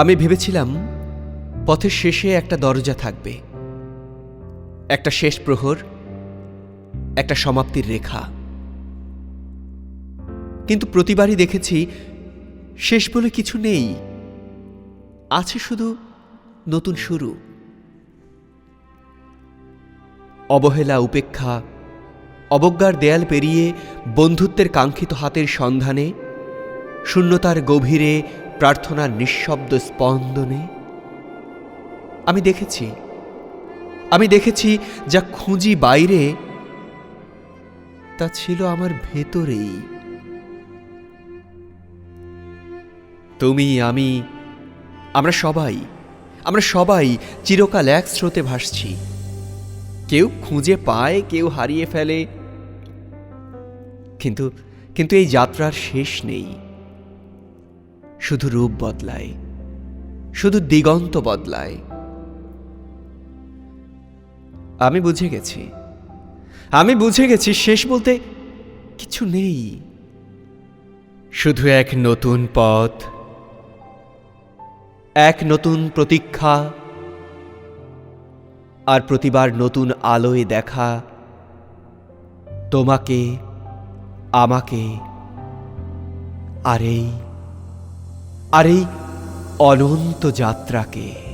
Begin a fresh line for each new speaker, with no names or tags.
আমি ভেবেছিলাম পথের শেষে একটা দরজা থাকবে। একটা শেষ প্রহর, একটা সমাপ্তির রেখা। কিন্তু প্রতিবারই দেখেছি শেষ বলে কিছু নেই। আছে শুধু নতুন শুরু। অবহেলা, উপেক্ষা, অবজ্ঞার দেয়াল পেরিয়ে বন্ধুত্বের কাঙ্ক্ষিত হাতের সন্ধানে, শূন্যতার গভীরে প্রার্থনার নিঃশব্দ স্পন্দনে আমি দেখেছি আমি দেখেছি যা খুঁজি বাইরে, তা ছিল আমার ভেতরেই। তুমি, আমি, আমরা সবাই আমরা সবাই চিরকাল এক স্রোতে ভাসছি। কেউ খুঁজে পায়, কেউ হারিয়ে ফেলে। কিন্তু কিন্তু এই যাত্রার শেষ নেই। শুধু রূপ বদলায়, শুধু দিগন্ত বদলায়। আমি বুঝে গেছি, আমি বুঝে গেছি, শেষ বলতে কিছু নেই। শুধু এক নতুন পথ, এক নতুন প্রতীক্ষা, আর প্রতিবার নতুন আলোয় দেখা তোমাকে, আমাকে, আর এই আর এই অনন্ত যাত্রাকে